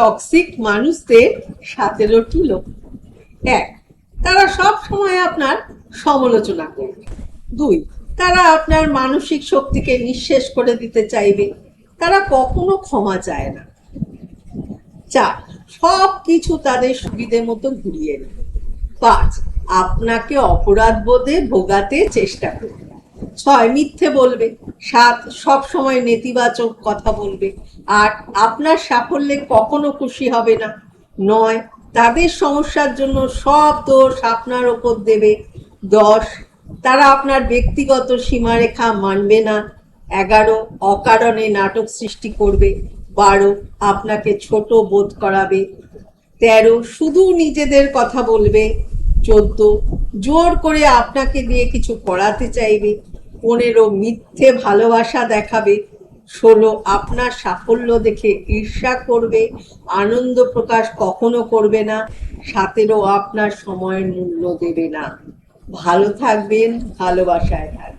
Toxic মানুষদের সতেরোটি লক্ষণ এক, তারা সব সময় আপনার সমালোচনা করবে। দুই, তারা আপনার মানসিক শক্তিকে নিঃশেষ করে দিতে চাইবে। তারা কখনো ক্ষমা চায় না। চার সব কিছু তাদের সুবিধে মতো ঘুরিয়ে নেবে। পাঁচ, আপনাকে অপরাধ বোধে ভোগাতে চেষ্টা করবে। ছয়, মিথ্যে বলবে। সাত সব সময় নেতিবাচক কথা বলবে। আট আপনার সাফল্যে কখনো খুশি হবে না। নয়, তাদের সমস্যার জন্য সব দোষ আপনার ওপর দেবে। দশ, তারা আপনার ব্যক্তিগত সীমারেখা মানবে না। এগারো, অকারণে নাটক সৃষ্টি করবে। বারো, আপনাকে ছোট বোধ করাবে। তেরো, শুধু নিজেদের কথা বলবে। চোদ্দ, জোর করে আপনাকে দিয়ে কিছু করাতে চাইবে। পনেরো মিথ্যে ভালোবাসা দেখাবে। ষোলো, আপনার সাফল্য দেখে ঈর্ষা করবে, আনন্দ প্রকাশ কখনো করবে না। সতেরো, আপনার সময়ের মূল্য দেবে না। ভালো থাকবেন, ভালোবাসায় থাকবেন।